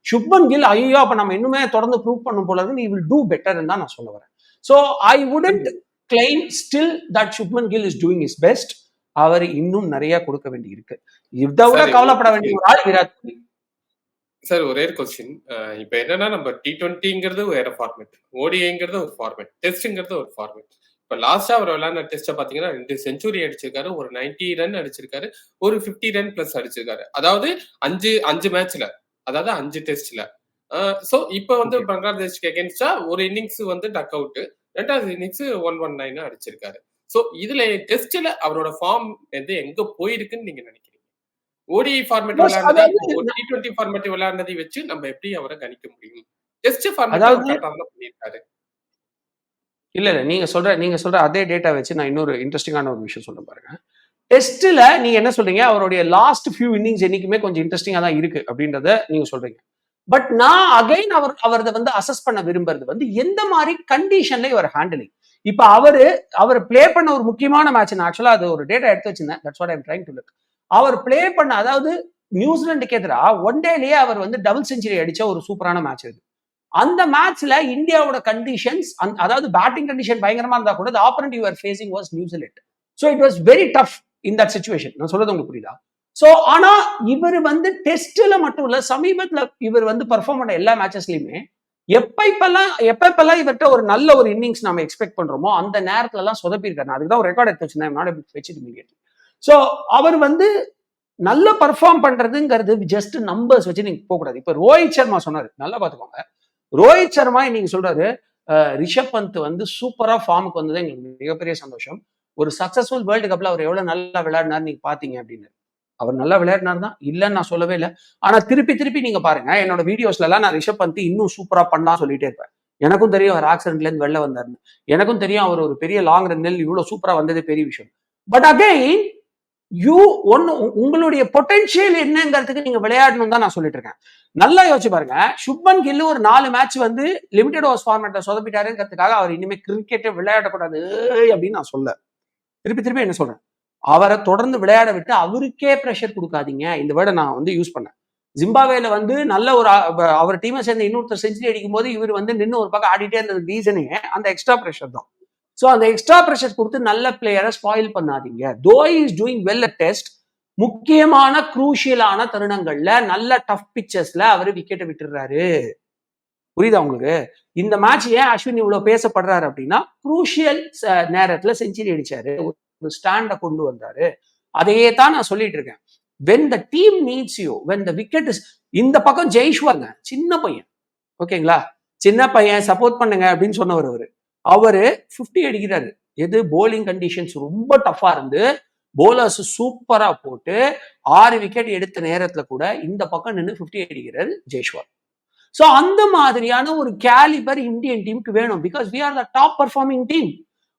சுப்மன் கில் ஐயோ அப்ப நம்ம இன்னுமே தொடர்ந்து ப்ரூவ் பண்ணும் போல இருக்கு நீ வில் டூ பெட்டர் தான் நான் சொல்ல வரேன். So I wouldn't claim still that Shubman Gill is doing is best அவர் இன்னும் நிறைய கொடுக்க வேண்டி இருக்கு இதை விட கவலைப்பட வேண்டிய ஒரு ஆள் விராட் கோலி. சார் ஒரே ஒரு கொஸ்டின் இப்போ என்னன்னா நம்ம டி டுவெண்ட்டிங்கிறது வேற ஃபார்மேட் ஓடிஐங்கிறது ஒரு ஃபார்மேட் டெஸ்ட்ங்கிறது ஒரு ஃபார்மேட் இப்போ லாஸ்டா அவர் விளையாடின டெஸ்ட்டை பார்த்தீங்கன்னா ரெண்டு செஞ்சுரி அடிச்சிருக்காரு ஒரு 90 ரன் அடிச்சிருக்காரு ஒரு 50 ரன் பிளஸ் அடிச்சிருக்காரு. அதாவது அஞ்சு அஞ்சு மேட்ச்ல அதாவது அஞ்சு டெஸ்ட்ல ஸோ இப்போ வந்து. பங்களாதேஷ்க்கு அகேன்ஸ்டா ஒரு இன்னிங்ஸ் வந்து டக் அவுட் ரெண்டாவது இன்னிங்ஸ் ஒன் ஒன் நைன் அடிச்சிருக்காரு. ஸோ இதுல டெஸ்ட்ல அவரோட ஃபார்ம் வந்து எங்க போயிருக்குன்னு நீங்க நினைக்கிறீங்க? ஓடிஐ ஃபார்மேட் விளையாடுறதை டி டுவெண்ட்டி ஃபார்மேட் விளையாடுறதை வச்சு நம்ம எப்படி அவரை கணிக்க முடியும்? டெஸ்ட் ஃபார்மேட் பண்ணியிருக்காரு. இல்ல இல்ல நீங்க சொல்ற நீங்க சொல்ற அதே டேட்டா வச்சு நான் இன்னொரு இன்ட்ரெஸ்டிங்கான ஒரு விஷயம் சொல்ல பாருங்க. டெஸ்ட்ல நீங்கள் என்ன சொல்றீங்க? அவருடைய லாஸ்ட் ஃபியூ இன்னிங்ஸ் என்னைக்குமே கொஞ்சம் இன்ட்ரெஸ்டிங்காக தான் இருக்கு அப்படின்றத நீங்க சொல்றீங்க. பட் நான் அகைன் அவர் அவரத வந்து அசஸ் பண்ண விரும்புறது வந்து எந்த மாதிரி கண்டிஷன்ல இவர் ஹேண்டிலிங் இப்ப அவரு அவர் பிளே பண்ண ஒரு முக்கியமான மேட்ச் நான் ஆக்சுவலா அது ஒரு டேட்டா எடுத்து வச்சிருந்தேன். That's what I'm trying to look our play பண்ண அதாவது நியூசிலாண்டுக்கு எதிராக ஒன் டேலயே அவர் வந்து டபுள் செஞ்சுரி அடிச்ச ஒரு சூப்பரான மேட்ச் இது. அந்த மேட்ச்ல இந்தியாவோட கண்டிஷன்ஸ் அதாவது பேட்டிங் கண்டிஷன் பயங்கரமா இருந்தா கூட apparent you're facing was New Zealand so it was very tough in that situation நான் சொல்றது உங்களுக்கு புரியுதா? ஸோ ஆனா இவர் வந்து டெஸ்ட்ல மட்டும் இல்ல சமீபத்துல இவர் வந்து பர்ஃபார்ம் பண்ண எல்லா மேட்சஸ்லயுமே எப்ப எப்பப்பெல்லாம் இவர்கிட்ட ஒரு நல்ல ஒரு இன்னிங்ஸ் நம்ம எக்ஸ்பெக்ட் பண்றோமோ அந்த நேரத்துல எல்லாம் சொதப்பிருக்காரு நான் அதுக்கு தான் ஒரு ரெக்கார்ட் எடுத்து வச்சிருந்தேன். வச்சுட்டு இமீடியட்லி ஸோ அவர் வந்து நல்ல பர்ஃபார்ம் பண்றதுங்கிறது ஜஸ்ட் நம்பர்ஸ் வச்சு நீங்க போக கூடாது இப்ப ரோஹித் சர்மா சொன்னாரு நல்லா பாத்துக்கோங்க ரோஹித் சர்மா நீங்க சொல்றாரு ரிஷப் பந்த் வந்து சூப்பரா ஃபார்முக்கு வந்தது எங்களுக்கு மிகப்பெரிய சந்தோஷம். ஒரு சக்சஸ்ஃபுல் வேர்ல்டு கப்ல அவர் எவ்வளவு நல்லா விளையாடினார் நீங்க பாத்தீங்க அப்படின்னு. அவர் நல்லா விளையாடினார் தான். இல்லைன்னு நான் சொல்லவே இல்லை. ஆனா திருப்பி திருப்பி நீங்க பாருங்க என்னோட வீடியோஸ்ல எல்லாம் நான் ரிஷப் பந்த் இன்னும் சூப்பரா பண்ணலாம் சொல்லிட்டே இருப்பேன். எனக்கும் தெரியும் அவர் ஆக்சிடென்ட்ல இருந்து வெளில வந்தாருன்னு. எனக்கும் தெரியும் அவர் ஒரு பெரிய லாங் ரன்னில் இவ்வளவு சூப்பரா வந்தது பெரிய விஷயம். பட் அகைன் யூ ஒன்னு உங்களுடைய பொட்டென்ஷியல் என்னங்கிறதுக்கு நீங்க விளையாடணும் தான் நான் சொல்லிட்டு இருக்கேன். நல்லா யோசிச்சு பாருங்க. சுப்மன் கில்லு ஒரு நாலு மேட்ச் வந்து லிமிடெட் ஓவர்ஸ் ஃபார்மேட்டை சொதப்பிட்டாருங்கிறதுக்காக அவர் இனிமேல் கிரிக்கெட்டை விளையாடக்கூடாது அப்படின்னு நான் சொல்ல திருப்பி திருப்பி என்ன சொல்றேன்? அவரை தொடர்ந்து விளையாட விட்டு அவருக்கே ப்ரெஷர் கொடுக்காதீங்க. இந்த வேர்டை நான் வந்து யூஸ் பண்ணேன். ஜிம்பாவேல வந்து நல்ல ஒரு அவர் டீமை சேர்ந்த இன்னொருத்தர் செஞ்சுரி அடிக்கும் போது இவர் வந்து நின்று ஒரு பக்கம் ஆடிட்டே இருந்தது ரீசனே அந்த எக்ஸ்ட்ரா ப்ரெஷர் தான். ஸோ அந்த எக்ஸ்ட்ரா ப்ரெஷர் கொடுத்து நல்ல பிளேயரை ஸ்பாயில் பண்ணாதீங்க. Though is doing well a test முக்கியமான குரூஷியலான தருணங்கள்ல நல்ல டஃப் பிக்சர்ஸ்ல அவர் விக்கெட்டை விட்டுடுறாரு. புரியுதா உங்களுக்கு? இந்த மேட்ச் ஏன் அஸ்வின் இவ்வளவு பேசப்படுறாரு அப்படின்னா குரூஷியல் நேரத்துல செஞ்சுரி அடிச்சாரு. ஒரு ஸ்டாண்டை கொண்டு வந்தாரு. அதையே தான் நான் சொல்லிட்டு இருக்கேன். When the team needs you when the wicket is இந்த பக்கம் ஜெய்ஷ்வர்ங்க சின்ன பையன். ஓகேங்களா சின்ன பையன் சப்போர்ட் பண்ணுங்க அப்படின்னு சொன்னவர் அவரு. அவரு 50 அடிக்கிறாரு. எது? போலிங் கண்டிஷன்ஸ் ரொம்ப டஃபா இருந்து போலர்ஸ் சூப்பரா போட்டு ஆறு விக்கெட் எடுத்த நேரத்துல கூட இந்த பக்கம் நின்று ஃபிஃப்டி அடிக்கிறார் ஜெய்ஷ்வர் ஸோ அந்த மாதிரியான ஒரு கேலிபர் இந்தியன் டீமுக்கு வேணும். Because we are the top performing team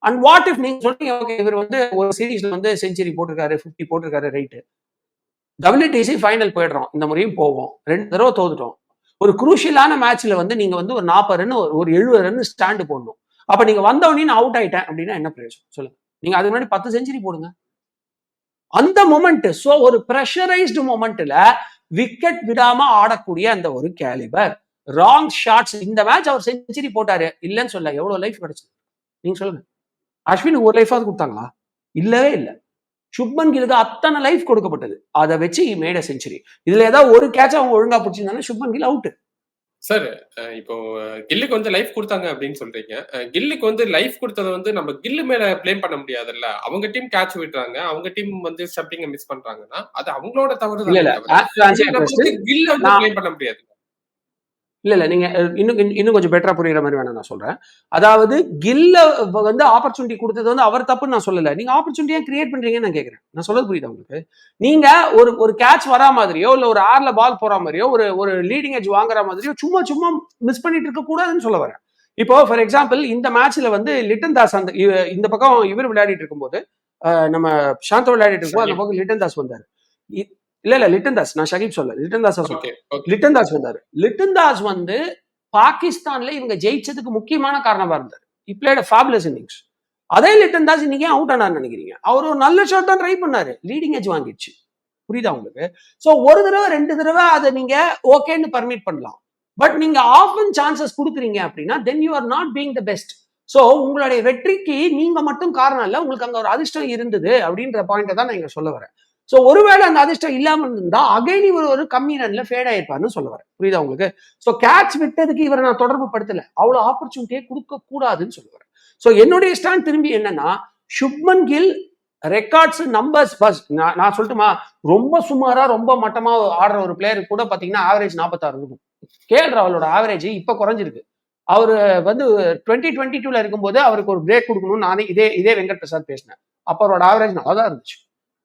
and what if நீங்க சொல்றீங்க ஓகே இவர் வந்து ஒரு சீரீஸ்ல வந்து செஞ்சுரி போட்டிருக்காரு 50 போட்டிருக்காரு ரைட்டு டபிள்யூடிசி ஃபைனல் போயிடுறோம். இந்த முறையும் போவோம். ரெண்டு தடவை தோத்துட்டோம். ஒரு குரூஷியலான மேட்ச்ல வந்து நீங்க வந்து ஒரு நாற்பது ரன் ஒரு எழுபது ரன் ஸ்டாண்டு போடணும். அப்ப நீங்க வந்தவொடனே நான் அவுட் ஆயிட்டேன் அப்படின்னா என்ன பிரயோஜனம்? சொல்லுங்க நீங்க அதுக்கு முன்னாடி பத்து செஞ்சுரி போடுங்க. அந்த மொமெண்ட் சோ ஒரு ப்ரெஷரைஸ்டு மொமெண்ட்ல விக்கெட் விடாம ஆடக்கூடிய அந்த ஒரு கேலிபர் ராங் ஷாட்ஸ் இந்த மேட்ச் அவர் செஞ்சுரி போட்டாரு. இல்லைன்னு சொல்ல எவ்வளவு லைஃப் கிடைச்சது நீங்க சொல்லுங்க. அஸ்வின் ஒரு லைஃபாவது கொடுத்தாங்களா? இல்லவே இல்லை. சுப்மன் கிலுக்கு அத்தனை லைஃப் கொடுக்கப்பட்டது. அதை வச்சு மேட செஞ்சுரி இதுல ஏதாவது ஒரு கேட்ச் அவங்க ஒழுங்கா பிடிச்சிருந்தாங்கன்னா சுப்மன் கில் அவுட்டு சார் இப்போ கில்லுக்கு வந்து லைஃப் கொடுத்தாங்க அப்படின்னு சொல்றீங்க. கில்லுக்கு வந்து லைஃப் கொடுத்தது வந்து நம்ம கில்லு மேல ப்ளேம் பண்ண முடியாதுல்ல? அவங்க டீம் கேட்ச் விடுறாங்க அவங்க டீம் வந்து ஸ்டப்பிங்க மிஸ் பண்றாங்கன்னா அது அவங்களோட தவறு கில்ல வந்து ப்ளேம் பண்ண முடியாது. இல்ல இல்ல நீங்க இன்னும் இன்னும் கொஞ்சம் பெட்டரா புரியுற மாதிரி வேணா நான் சொல்றேன். அதாவது கில்ல வந்து ஆப்பர்ச்சுனிட்டி கொடுத்தது வந்து அவர் தப்புன்னு நான் சொல்லல. நீங்க ஆப்பர்ச்சுனிட்டியா கிரியேட் பண்றீங்கன்னு நான் கேக்குறேன். நான் சொல்றது புரியுதா உங்களுக்கு? நீங்க ஒரு ஒரு கேட்ச் வரா மாதிரியோ இல்ல ஒரு ஆர்ல பால் போற மாதிரியோ ஒரு ஒரு லீடிங் எட்ஜ் வாங்குற மாதிரியோ சும்மா சும்மா மிஸ் பண்ணிட்டு இருக்க கூடாதுன்னு சொல்ல வரேன். இப்போ ஃபார் எக்ஸாம்பிள் இந்த மேட்ச்ல வந்து லிட்டன் தாஸ் அந்த இந்த பக்கம் இவர் விளையாடிட்டு இருக்கும்போது நம்ம சாந்தோ விளையாடிட்டு இருக்கும்போது அந்த பக்கம் லிட்டன் தாஸ் வந்தாரு. இல்ல இல்ல லிட்டன் தாஸ் நான் ஷகீப் சொல்ல லிட்டன் தாஸ் லிட்டன் தாஸ் வந்தாரு. லிட்டன் தாஸ் வந்து பாகிஸ்தான்ல இவங்க ஜெயிச்சதுக்கு முக்கியமான காரணமா இருந்தார். இப்ளேட் ஃபேபுலஸ் இன்னிங்ஸ் அதே லிட்டன் தாஸ் இன்னைக்கு அவுட் ஆனார்னு நினைக்கிறீங்க? அவர் ஒரு நல்ல ஷாட் தான் ட்ரை பண்ணாரு. லீடிங் எஜ் வாங்கிடுச்சு. புரியுதா உங்களுக்கு? சோ ஒரு தடவை ரெண்டு தடவை அதை நீங்க ஓகேன்னு பர்மிட் பண்ணலாம். பட் நீங்க ஆஃபன் சான்சஸ் கொடுக்குறீங்க அப்படின்னா then you are not being the best so உங்களுடைய வெற்றிக்கு நீங்க மட்டும் காரணம் இல்ல உங்களுக்கு அங்க ஒரு அதிர்ஷ்டம் இருந்தது அப்படின்ற பாயிண்ட்டை தான் நான் இங்க சொல்ல வரேன். ஸோ ஒருவேளை அந்த அதிர்ஷ்டம் இல்லாமல் இருந்தா அகைன் இவர் ஒரு கம்மி ரன்ல ஃபேட் ஆயிருப்பாருன்னு சொல்ல வரேன். புரியுதா உங்களுக்கு? ஸோ கேட்ச் விட்டதுக்கு இவரை நான் தொடர்பு படுத்தல. அவ்வளோ ஆப்பர்ச்சுனிட்டியே கொடுக்க கூடாதுன்னு சொல்லுவார் ஸோ என்னுடைய ஸ்டாண்ட் திரும்பி என்னன்னா சுப்மன் கில் ரெக்கார்ட்ஸ் நம்பர்ஸ் பஸ் நான் நான் சொல்லட்டுமா? ரொம்ப சுமாரா ரொம்ப மட்டமா ஆடுற ஒரு பிளேயருக்கு கூட பாத்தீங்கன்னா ஆவரேஜ் நாற்பத்தாறு இருக்கும். கேஎல் ராவலோட ஆவரேஜ் இப்ப குறைஞ்சிருக்கு. அவர் வந்து டுவெண்ட்டி டுவெண்ட்டி டூல இருக்கும்போது அவருக்கு ஒரு பிரேக் கொடுக்கணும்னு நானே இதே இதே வெங்கட் பிரசாத் பேசினேன். அப்போ அவரோட ஆவரேஜ் நல்லா தான் இருந்துச்சு.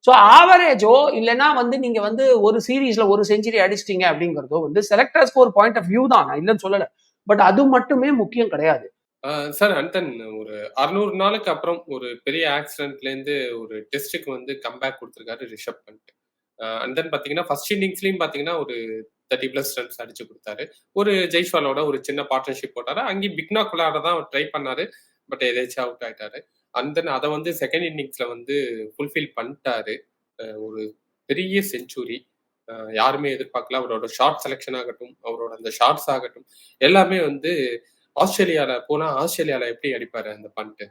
ஸோ ஆவரேஜோ இல்லைன்னா வந்து நீங்க வந்து ஒரு சீரீஸ்ல ஒரு செஞ்சுரி அடிச்சிட்டீங்க அப்படிங்கிறதோ வந்து செலக்டர்ஸ்க்கு ஒரு பாயிண்ட் ஆஃப் வியூ தான். நான் இல்லைன்னு சொல்லலை. பட் அது மட்டுமே முக்கியம் கிடையாது. சார் அண்டன் ஒரு அறுநூறு நாளுக்கு அப்புறம் ஒரு பெரிய ஆக்சிடென்ட்லேருந்து ஒரு டெஸ்ட்டுக்கு வந்து கம்பேக் கொடுத்துருக்காரு ரிஷப் பண்ட். அண்ட் தென் பார்த்தீங்கன்னா ஃபர்ஸ்ட் இன்னிங்ஸ்லையும் பார்த்தீங்கன்னா ஒரு தேர்ட்டி பிளஸ் ரன்ஸ் அடிச்சு கொடுத்தாரு. ஒரு ஜெய்ஸ்வாலோட ஒரு சின்ன பார்ட்னர்ஷிப் போட்டாரு. அங்கேயும் பிக்னா குலாட தான் ட்ரை பண்ணாரு. பட் எதாச்சும் அவுட் ஆயிட்டாரு. அண்ட் தென் அதை வந்து செகண்ட் இன்னிங்ஸ்ல வந்து ஃபுல்ஃபில் பண்ணிட்டாரு. ஒரு பெரிய செஞ்சுரி யாருமே எதிர்பார்க்கல. அவரோட ஷார்ட் செலெக்ஷன் ஆகட்டும் அவரோட அந்த ஷார்ட்ஸ் ஆகட்டும் எல்லாமே வந்து ஆஸ்திரேலியால போனா ஆஸ்திரேலியால எப்படி அடிப்பாரு அந்த பண்ட்டு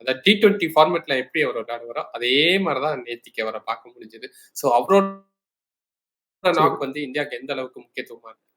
அந்த டி டுவெண்ட்டி ஃபார்மேட்ல எப்படி அவர் விளையாடுவாரோ அதே மாதிரிதான் நேத்திக்கு அவரை பார்க்க முடிஞ்சது. ஸோ அவரோட நாக் வந்து இந்தியாவுக்கு எந்த அளவுக்கு முக்கியத்துவமா இருக்கு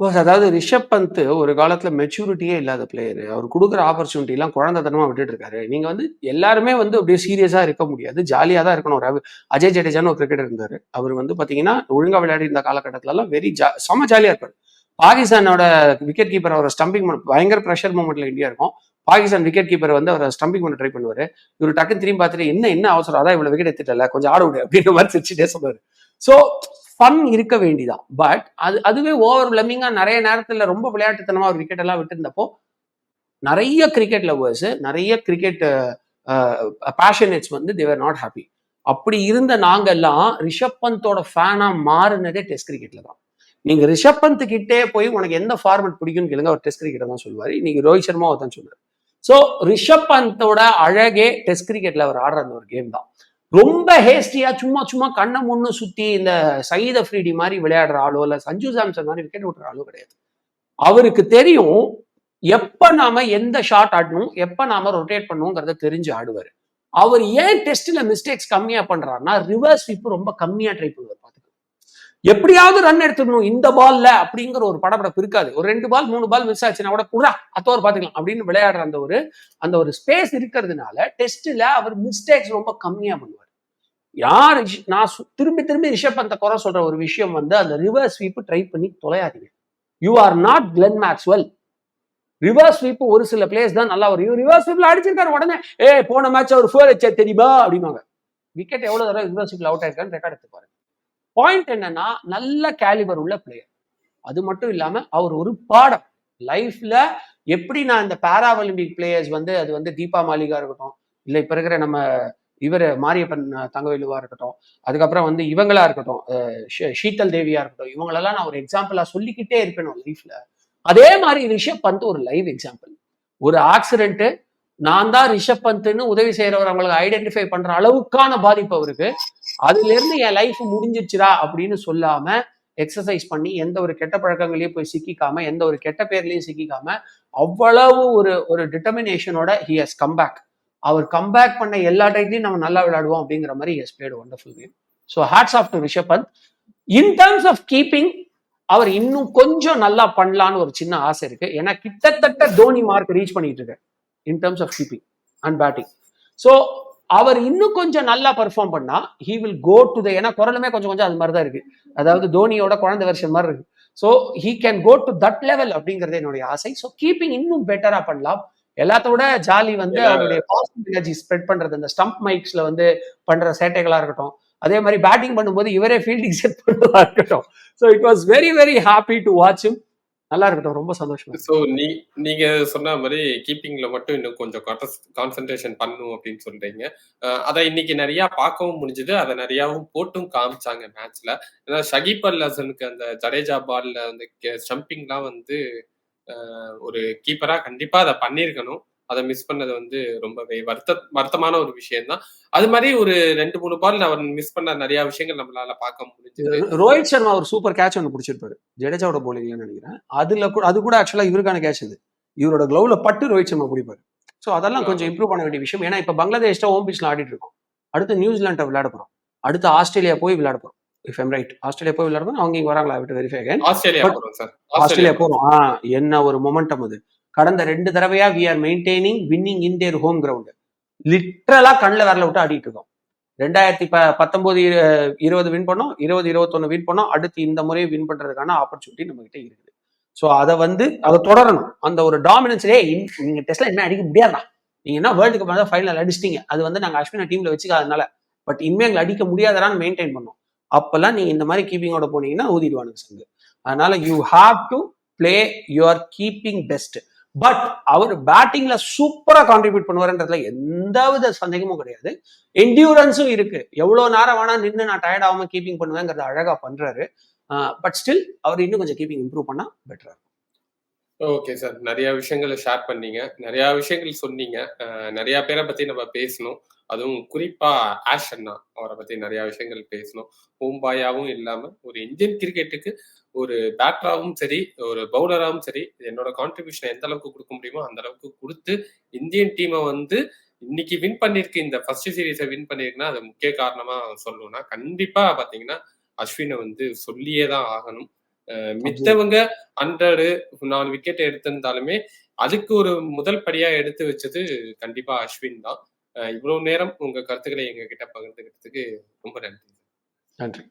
பிகாஸ் அதாவது ரிஷப் பந்த் ஒரு காலத்துல மெச்சூரிட்டியே இல்லாத பிளேயர் அவர் கொடுக்குற ஆப்பர்ச்சுனிட்டி எல்லாம் குழந்தைத்தனமா விட்டுட்டு இருக்காரு. நீங்க வந்து எல்லாருமே வந்து அப்படியே சீரியஸா இருக்க முடியாது. ஜாலியா தான் இருக்கணும். ஒரு அஜய் ஜடேஜான்னு ஒரு கிரிக்கெட் இருந்தாரு. அவர் வந்து பாத்தீங்கன்னா ஒழுங்கா விளையாடி இருந்த காலகட்டத்துல எல்லாம் வெரி ஜா செம ஜாலியா இருப்பாரு. பாகிஸ்தானோட விக்கெட் கீப்பர் அவரை ஸ்டம்பிங் பண்ண பயங்கர ப்ரெஷர் மூமெண்ட்ல இந்தியா இருக்கும். பாகிஸ்தான் விக்கெட் கீப்பர் வந்து அவரை ஸ்டம்பிங் பண்ண ட்ரை பண்ணுவாரு. இவர் டக்குன்னு திரும்பி பார்த்துட்டு என்ன என்ன அவசரம்? அதான் இவ்வளவு விக்கெட் எடுத்துட்டல. கொஞ்சம் ஆட விடு அப்படின்ற மாதிரி சிரிச்சுட்டே சொல்லுவாரு. ஸோ ஃபன் இருக்க வேண்டிதான் பட் அது அதுவே ஓவர் பிளமிங்கா நிறைய நேரத்துல ரொம்ப விளையாட்டுத்தனமா ஒரு விக்கெட் எல்லாம் விட்டுருந்தப்போ நிறைய கிரிக்கெட் லவ்வர்ஸ் நிறைய கிரிக்கெட் பேஷனேட்ஸ் வந்து தேவர் நாட் ஹாப்பி அப்படி இருந்த நாங்கெல்லாம் ரிஷப் பந்தோட ஃபேனா மாறினதே டெஸ்ட் கிரிக்கெட்ல தான். நீங்க ரிஷப் பந்த் கிட்டே போய் உனக்கு எந்த ஃபார்மெட் பிடிக்கும்னு கேளுங்க அவர் டெஸ்ட் கிரிக்கெட்டை தான் சொல்லுவாரு. இன்னைக்கு ரோஹித் சர்மா தான் சொல்லுவார் ஸோ ரிஷப் பந்தோட அழகே டெஸ்ட் கிரிக்கெட்ல அவர் ஆடுற அந்த ஒரு கேம் தான். ரொம்ப ஹேஸ்டியா சும்மா சும்மா கண்ணை முன்னு சுத்தி இந்த சயீத் ஃப்ரீடி மாதிரி விளையாடுற ஆளோ இல்ல சஞ்சு சாம்சன் மாதிரி விக்கெட் விட்டுற ஆளோ கிடையாது. அவருக்கு தெரியும் எப்ப நாம எந்த ஷாட் ஆடணும் எப்ப நாம ரொட்டேட் பண்ணுவோங்கிறத தெரிஞ்சு ஆடுவாரு. அவர் ஏன் டெஸ்ட்ல மிஸ்டேக்ஸ் கம்மியா பண்றாருன்னா ரிவர்ஸ் ஸ்வீப் ரொம்ப கம்மியா ட்ரை பண்ணுவார் எப்படியாவது ரன் எடுத்துடணும் இந்த பால்ல அப்படிங்கிற ஒரு படப்படப்பு இருக்காது. ஒரு ரெண்டு பால் மூணு பால் மிஸ் ஆச்சுன்னா கூட குடா அத்தோர் பாத்துக்கலாம் அப்படின்னு விளையாடுற அந்த ஒரு அந்த ஒரு ஸ்பேஸ் இருக்கிறதுனால டெஸ்ட்ல அவர் மிஸ்டேக்ஸ் ரொம்ப கம்மியா பண்ணுவார். யார் நான் திரும்பி திரும்பி ரிஷப் அந்த குறை சொல்ற ஒரு விஷயம் வந்து அந்த ரிவர்ஸ் ஸ்வீப் ட்ரை பண்ணி தொலையாதீங்க. You are not Glenn Maxwell reverse sweep ஒரு சில பிளேஸ் தான் நல்லா வரும். ரிவர்ஸ் ஸ்வீப்ல அடிச்சிருக்காரு உடனே ஏ போன மேட்ச் அவர் ஃபோர் வச்சா தெரியுமா? அப்படிமாங்க விக்கெட் எவ்வளவு தடவை ரிவர்ஸ் ஸ்வீப்ல அவுட் ஆயிருக்கான்னு ரெக்கார்ட் எடுத்து பாருங்க. பாயிண்ட் என்னன்னா நல்ல கேலிபர் உள்ள பிளேயர் அது மட்டும் இல்லாம அவர் ஒரு பாடம். லைஃப்ல எப்படி நான் இந்த பேரா ஒலிம்பிக் பிளேயர்ஸ் வந்து அது வந்து தீபா மாலிகா இருக்கட்டும் இல்ல இப்ப இருக்கிற நம்ம இவர் மாரியப்பன் தங்கவேலுவா இருக்கட்டும் அதுக்கப்புறம் வந்து இவங்களா இருக்கட்டும் அஹ், தேவியா இருக்கட்டும் இவங்களெல்லாம் நான் ஒரு எக்ஸாம்பிளா சொல்லிக்கிட்டே இருப்பேன் லைஃப்ல அதே மாதிரி ரிஷப் பந்த் ஒரு லைவ் எக்ஸாம்பிள் ஒரு ஆக்சிடென்ட் நான் தான் ரிஷப் பந்த்னு உதவி செய்யறவர் அவங்களுக்கு ஐடென்டிஃபை பண்ற அளவுக்கான பாதிப்பு அவருக்கு. அதுல இருந்து என் லைஃப் முடிஞ்சிருச்சுடா அப்படின்னு சொல்லாம எக்ஸசைஸ் பண்ணி எந்த ஒரு கெட்ட பழக்கங்களையும் போய் சிக்கிக்காம எந்த ஒரு கெட்ட பேர்லையும் சிக்கிக்காம அவ்வளவு ஒரு ஒரு டிட்டர்மினேஷனோட ஹி ஹஸ் கம் பேக் அவர் கம்பேக் பண்ண எல்லா டைட்லையும் நம்ம நல்லா விளையாடுவோம் அப்படிங்கிற மாதிரி has played wonderful game so hats off to Rishabh Pant in terms of keeping அவர் இன்னும் கொஞ்சம் நல்லா பண்ணலான்னு ஒரு சின்ன ஆசை இருக்கு. ஏன்னா கிட்டத்தட்ட தோனி மார்க் ரீச் பண்ணிட்டு இருக்காரு. In terms of keeping and batting so அவர் இன்னும் கொஞ்சம் நல்லா பெர்ஃபார்ம் பண்ணா he will go to the ஏன்னா குரலுமே கொஞ்சம் கொஞ்சம் அது மாதிரி தான் இருக்கு. அதாவது தோனியோட குழந்தை வருஷம் மாதிரி இருக்கு. So he can go to that level அப்படிங்கிறது என்னுடைய ஆசை. ஸோ கீப்பிங் இன்னும் பெட்டரா பண்ணலாம். எல்லாத்த விட ஜாலி வந்து அவருடைய பாசிட்டிவ் எனர்ஜி ஸ்ப்ரெட் பண்றது இந்த ஸ்டம்ப் மைக்ஸ்ல வந்து பண்ற சேட்டைகளா இருக்கட்டும். அதே மாதிரி பேட்டிங் பண்ணும்போது இவரே ஃபீல்டிங் செட் பண்ணுறதா இருக்கட்டும். So it was very very happy to watch நல்லா இருக்கட்டும். ரொம்ப சந்தோஷம். ஸோ நீ நீங்க சொன்ன மாதிரி கீப்பிங்ல மட்டும் இன்னும் கொஞ்சம் கான்சென்ட்ரேஷன் பண்ணும் அப்படின்னு சொல்றீங்க. அதை இன்னைக்கு நிறைய பார்க்கவும் முடிஞ்சது. அதை நிறையாவும் போட்டும் காமிச்சாங்க மேட்ச்ல ஏன்னா ஷகிப் அல் ஹசனுக்கு அந்த ஜடேஜா பால்ல அந்த ஸ்டம்பிங்லாம் வந்து ஒரு கீப்பரா கண்டிப்பா அதை பண்ணியிருக்கணும். அதை மிஸ் பண்ணது வந்து ரொம்பவே வருத்த வருத்தமான ஒரு விஷயம் தான் அது மாதிரி ஒரு ரெண்டு மூணு பால் அவர் மிஸ் பண்ண நிறைய விஷயங்கள் நம்மளால பார்க்க முடிஞ்சது. ரோஹித் சர்மா ஒரு சூப்பர் கேட்ச் ஒன்று பிடிச்சிருப்பாரு. ஜடேஜாவோட போலிங்ல நினைக்கிறேன். அதுல கூட அது கூட ஆக்சுவலா இவருக்கான கேட்ச் இது. இவரோட க்ளவுல பட்டு ரோஹித் சர்மா பிடிப்பாரு ஸோ அதெல்லாம் கொஞ்சம் இம்ப்ரூவ் பண்ண வேண்டிய விஷயம். ஏன்னா இப்போ பங்களாதேஷ்ல ஹோம் பிச்ல ஆடிட்டு இருக்கோம். அடுத்து நியூசிலாண்டை விளையாட போறோம். அடுத்து ஆஸ்திரேலியா போய் விளையாட போறோம். இஃப் எம் ரைட் ஆஸ்திரேலியா போய் விளையாட போறோம். அவங்க இங்க வராங்களா? விட்டு வெரிஃபை ஆஸ்திரேலியா போறோம் சார். ஆஸ்திரேலியா போறோம். என்ன ஒரு மொமெண்டம் அது. கடந்த ரெண்டு தடவையா we are maintaining winning in their home ground லிட்ரலா கண்ணில் வரல விட்டு ஆடிட்டு இருக்கோம். ரெண்டாயிரத்தி ப பத்தொன்பது இருபது வின் பண்ணோம் இருபது இருபத்தொன்னு வின் பண்ணோம். அடுத்து இந்த முறையை வின் பண்றதுக்கான ஆப்பர்ச்சுனிட்டி நம்ம கிட்ட இருக்குது. ஸோ அதை வந்து அதை தொடரணும். அந்த ஒரு டாமினன்ஸ்லேயே நீங்க டெஸ்ட்ல என்ன அடிக்க முடியாதா நீங்க என்ன வேர்ல்டு கப் தான் ஃபைனல் அடிச்சிட்டீங்க. அது வந்து நாங்கள் அஸ்வினா டீம்ல வச்சுக்காதனால பட் இனிமே எங்களை அடிக்க முடியாதான்னு மெயின்டைன் பண்ணோம். அப்பெல்லாம் நீங்க இந்த மாதிரி கீப்பிங்கோட போனீங்கன்னா ஊதிடுவானுங்க சங்கு. அதனால you have to play your keeping best but அவர் பேட்டிங்ல சூப்பரா கான்ட்ரிபியூட் பண்ணுவாருன்றதுல எந்தவித சந்தேகமும் கிடையாது. என்டியூரன்ஸும் இருக்கு. எவ்வளவு நேரம் வேணா நின்று நான் டயர்ட் ஆகாம கீப்பிங் பண்ணுவேங்கிறத அழகா பண்றாரு. பட் ஸ்டில் அவர் இன்னும் கொஞ்சம் கீப்பிங் இம்ப்ரூவ் பண்ணா பெட்டரா ஓகே சார் நிறைய விஷயங்களை ஷேர் பண்ணீங்க. நிறைய விஷயங்கள் சொன்னீங்க. நிறைய பேரை பத்தி நம்ம பேசணும். அதுவும் குறிப்பா ஆஷ் அண்ணா அவரை பத்தி நிறைய விஷயங்கள் பேசணும். ஹோம்பாயாவும் இல்லாம ஒரு இந்தியன் கிரிக்கெட்டுக்கு ஒரு பேட்டராகவும் சரி ஒரு பவுலராகவும் சரி என்னோட கான்ட்ரிபியூஷன் எந்த அளவுக்கு கொடுக்க முடியுமோ அந்த அளவுக்கு கொடுத்து இந்தியன் டீமை வந்து இன்னைக்கு வின் பண்ணிருக்கு இந்த ஃபர்ஸ்ட் சீரீஸை வின் பண்ணிருக்குன்னா அது முக்கிய காரணமா சொல்லணும்னா கண்டிப்பா பாத்தீங்கன்னா அஸ்வினை வந்து சொல்லியே தான் ஆகணும். மித்தவங்க ஹண்ட்ரடு நாலு விக்கெட் எடுத்திருந்தாலுமே அதுக்கு ஒரு முதல் படியா எடுத்து வச்சது கண்டிப்பா அஸ்வின் தான். இவ்வளவு நேரம் உங்க கருத்துக்களை எங்க கிட்ட பகிர்ந்துக்கிறதுக்கு ரொம்ப நன்றி. நன்றி.